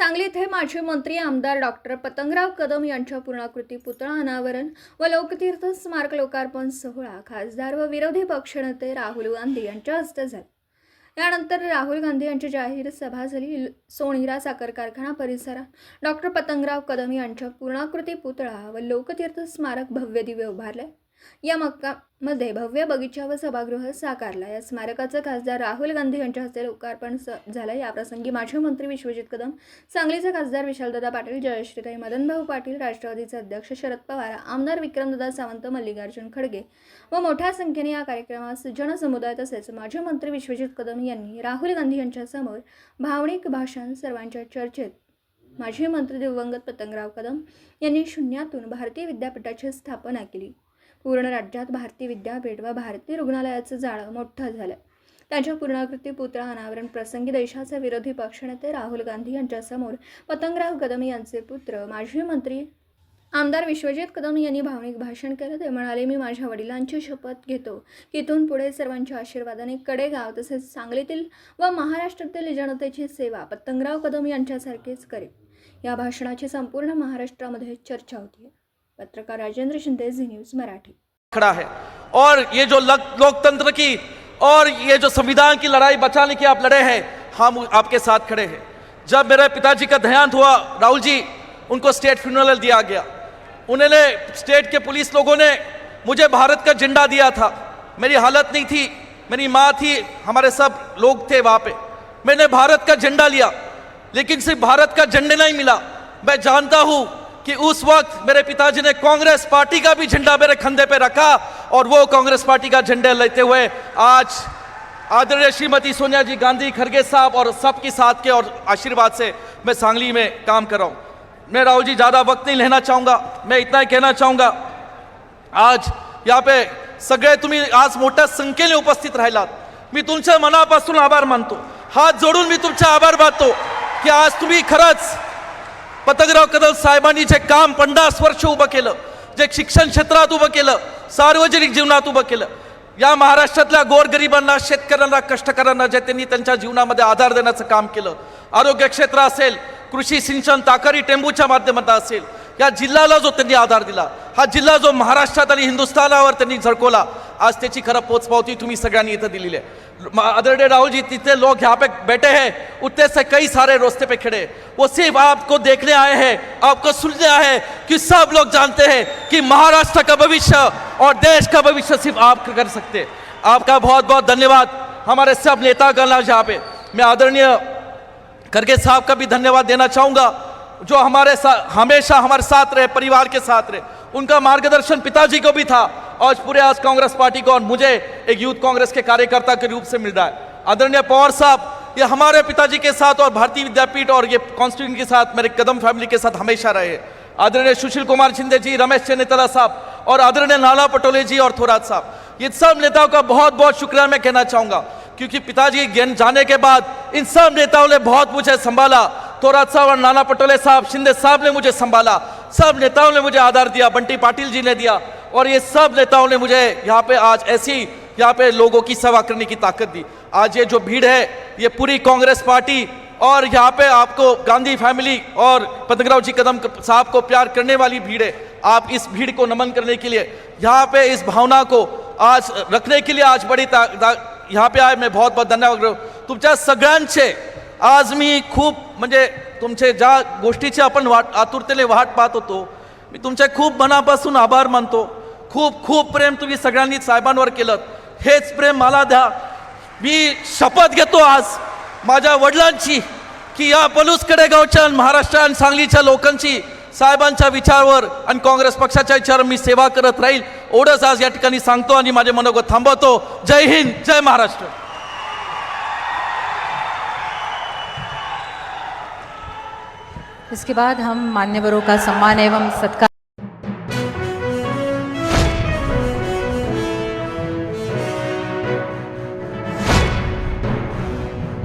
सांगली येथे माजी मंत्री आमदार डॉक्टर पतंगराव कदम यांच्या पूर्णाकृती पुतळा अनावरण व लोकतीर्थ स्मारक लोकार्पण सोहळा खासदार व विरोधी पक्षनेते राहुल गांधी यांच्या हस्ते झाला. यानंतर राहुल गांधी यांची जाहीर सभा झाली. सोनिरा साखर कारखाना परिसरात डॉक्टर पतंगराव कदम यांच्या पूर्णाकृती पुतळा व लोकतीर्थ स्मारक भव्य दिव्य उभारले. या मक्कामध्ये भव्य बगीचा व सभागृह साकारला. या स्मारकाचं खासदार राहुल गांधी यांच्या हस्ते लोकार्पण स- झालं. याप्रसंगी माजी मंत्री विश्वजित कदम सांगलीचे खासदार विशालदादा पाटील जयश्रीताई मदनभाऊ पाटील राष्ट्रवादीचे अध्यक्ष शरद पवार आमदार विक्रमदादा सावंत मल्लिकार्जुन खडगे व मोठ्या संख्येने या कार्यक्रमास जनसमुदाय तसेच माजी मंत्री विश्वजित कदम यांनी राहुल गांधी यांच्यासमोर भावनिक भाषण सर्वांच्या चर्चेत. माजी मंत्री दिवंगत पतंगराव कदम यांनी शून्यातून भारतीय विद्यापीठाची स्थापना केली. पूर्ण राज्यात भारतीय विद्यापीठ व भारतीय रुग्णालयाचं जाळं मोठं झालं. त्यांच्या पूर्णाकृती पुतळा अनावरण प्रसंगी देशाचे विरोधी पक्षनेते राहुल गांधी यांच्यासमोर पतंगराव कदम यांचे पुत्र माजी मंत्री आमदार विश्वजित कदम यांनी भावनिक भाषण केलं. ते म्हणाले मी माझ्या वडिलांची शपथ घेतो. की इथून पुढे सर्वांच्या आशीर्वादाने कडेगाव तसेच सांगलीतील व महाराष्ट्रातील जनतेची सेवा पतंगराव कदम यांच्यासारखीच करेल या भाषणाची संपूर्ण महाराष्ट्रामध्ये चर्चा होती पत्रकार राजेंद्र शिंदे, झी न्यूज़ मराठी. खड़ा है। और ये जो लोकतंत्र की, और ये जो संविधान की लड़ाई बचाने की आप लड़े हैं, हम आपके साथ खड़े हैं। जब मेरे पिताजी का देहांत हुआ, राहुल जी, उनको स्टेट फ्यूनरल दिया गया। उन्होंने स्टेट के पुलिस लोगों ने मुझे भारत का झंडा दिया था। मेरी हालत नहीं थी, मेरी माँ थी, हमारे सब लोग थे वहाँ पे। मैंने भारत का झंडा लिया, लेकिन सिर्फ़ भारत का झंडा नहीं मिला। मैं जानता हूँ कि उस वक्त मेरे पिताजी ने कांग्रेस पार्टी का भी झंडा मेरे कंधे पे रखा और वो कांग्रेस पार्टी का झंडा लेते हुए आज आदरणीय श्रीमती सोनिया जी गांधी खड़गे साहब और सबके साथ के और आशीर्वाद से मैं सांगली में काम कर रहा हूँ। मैं राहुल जी, ज़्यादा वक्त नहीं लेना चाहूँगा। मैं इतना ही कहना चाहूँगा, आज यहाँ पे सगळे तुम्ही आज मोठ्या संख्येने उपस्थित राहिलात। मी तुमच्या मनापासून आभार मानतो। हात जोडून मी तुमचे आभार मानतो की आज तुम्ही खरंच पतंगराव कदल साहेबांनी जे काम पन्नास वर्ष उभं केलं जे शिक्षण क्षेत्रात उभं केलं सार्वजनिक जीवनात उभं केलं या महाराष्ट्रातल्या गोरगरिबांना शेतकऱ्यांना कष्टकऱ्यांना जे त्यांनी त्यांच्या जीवनामध्ये आधार देण्याचं काम केलं आरोग्य क्षेत्र असेल कृषी सिंचन ताकारी टेंबूच्या माध्यमातून असेल या जिल्ह्याला जो त्यांनी आधार दिला हा जिल्हा जो महाराष्ट्रात आणि हिंदुस्थानावर त्यांनी झळकवला आज त्याची खरं पोचपावती तुम्ही सगळ्यांनी इथं दिलेली आहे. म- आदरणीय राहुल जी जितने लोग यहाँ पे बैठे हैं, उतने से कई सारे रोस्ते पे खड़े। वो सिर्फ़ आपको देखने आए हैं, आपको सुनने आए हैं कि सब लोग जानते हैं कि महाराष्ट्र का भविष्य और देश का भविष्य सिर्फ़ आप कर सकते। आपका बहुत बहुत धन्यवाद। हमारे सब नेतागण आज यहाँ पे। मैं आदरणीय खड़गे साहब का भी धन्यवाद देना चाहूँगा, जो हमारे साथ हमेशा हमारे साथ रहे, परिवार के साथ रहे। उनका मार्गदर्शन पिताजी को भी था। आज पूरे आज कांग्रेस पार्टी को और मुझे एक यूथ कांग्रेस के कार्यकर्ता के रूप से मिल रहा है। आदरणीय पवार साहब, ये हमारे पिताजी के साथ और भारतीय विद्यापीठ और ये कॉन्स्टिट्यूशन के साथ, मेरे कदम फैमिली के साथ हमेशा रहे। आदरणीय सुशील कुमार शिंदे जी, रमेश चन्नेतला साहब और आदरणीय नाना पटोले जी और थोरात साहब, ये सब नेताओं का बहुत बहुत शुक्रिया मैं कहना चाहूँगा। क्योंकि पिताजी ज्ञान जाने के बाद इन सब नेताओं ने बहुत मुझे संभाला। थोरात साहब और नाना पटोले साहब, शिंदे साहब ने मुझे संभाला। सब नेताओं ने मुझे आधार दिया, बंटी पाटिल जी ने दिया। और ये सब नेताओं ने मुझे यहाँ पे आज ऐसी यहाँ पे लोगों की सेवा करने की ताकत दी। आज ये जो भीड़ है ये पूरी कांग्रेस पार्टी और यहाँ पे आपको गांधी फैमिली और पतंगराव जी कदम साहब को प्यार करने वाली भीड़ है। आप इस भीड़ को नमन करने के लिए यहाँ पे इस भावना को आज रखने के लिए आज बड़ी ता, ता, यहाँ पे आए। मैं बहुत बहुत धन्यवाद तुमच्या सगळ्यांचे आज मी खूप म्हणजे तुमचे ज्या गोष्टीची आपण वाट आतुरतेने वाट पाहत होतो मी तुमचे खूप मनापासून आभार मानतो। खूप खूप प्रेम तुम्ही सगळ्यांनी साहेबांवर केलं. हेच प्रेम मला द्या. मी शपथ घेतो आज माझ्या वडिलांची की या पलूस कडेगावच्या आणि महाराष्ट्र आणि सांगलीच्या लोकांची साहेबांच्या विचारावर आणि काँग्रेस पक्षाच्या विचारावर मी सेवा करत राहील. एवढंच आज या ठिकाणी सांगतो आणि माझे मनोगत थांबवतो. जय हिंद जय महाराष्ट्र. इसके बाद हम मान्यवरों का सम्मान एवं सत्कार